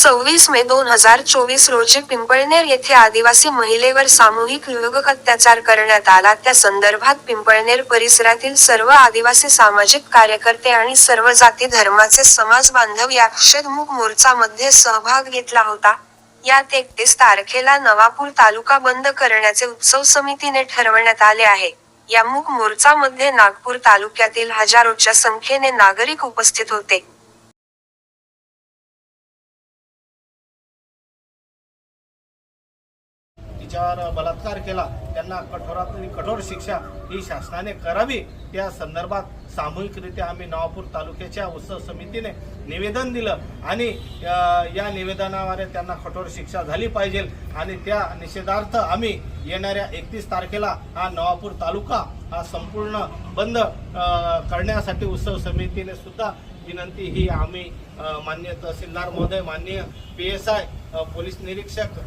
सव्वीस मे दोन हजार चोवीस रोजी पिंपळनेर येथे आदिवासी महिलेवर सामूहिक लैंगिक अत्याचार करण्यात आला. त्या संदर्भात पिंपळनेर परिसरातील सर्व आदिवासी सामाजिक कार्यकर्ते आणि सर्व जाती धर्माचे समाज बांधव या निषेधमुख मोर्चामध्ये सहभाग घेतला होता. यात एकतीस तारखेला नवापूर तालुका बंद करण्याचे उत्सव समितीने ठरवण्यात आले आहे. या मूक मोर्चामध्ये नागपूर तालुक्यातील हजारोच्या संख्येने नागरिक उपस्थित होते. तिच्यावर बलात्कार केला त्यांना कठोरातली कठोर शिक्षा ही शासनाने करावी. त्या संदर्भात सामूहिकरित्या आम्ही नवापूर तालुक्याच्या उत्सव समितीने निवेदन दिलं आणि या निवेदनाद्वारे त्यांना कठोर शिक्षा झाली पाहिजे आणि त्या निषेधार्थ आम्ही येणाऱ्या एकतीस तारखेला हा नवापूर तालुका हा संपूर्ण बंद करण्यासाठी उत्सव समितीने सुद्धा विनंती ही आम्ही मान्य तहसीलदार महोदय मान्य पी एस आय पोलीस निरीक्षक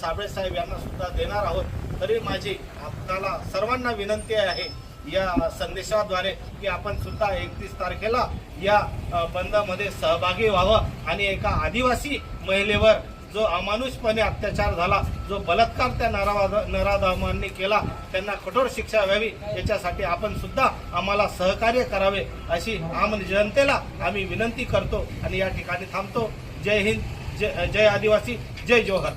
साबळे साहेब यांना सुद्धा देणार आहोत. तरी माझी आपल्याला सर्वांना विनंती आहे या संदेशाद्वारे की आपण सुद्धा एकतीस तारखेला या बंदमध्ये सहभागी व्हावं आणि एका आदिवासी महिलेवर जो अमानुषपणे अत्याचार झाला जो बलात्कार त्या नरावा नराधामांनी केला त्यांना कठोर शिक्षा व्हावी याच्यासाठी आपण सुद्धा आम्हाला सहकार्य करावे अशी आम जनतेला आम्ही विनंती करतो आणि या ठिकाणी थांबतो. जय हिंद जय जय आदिवासी जय जोहर.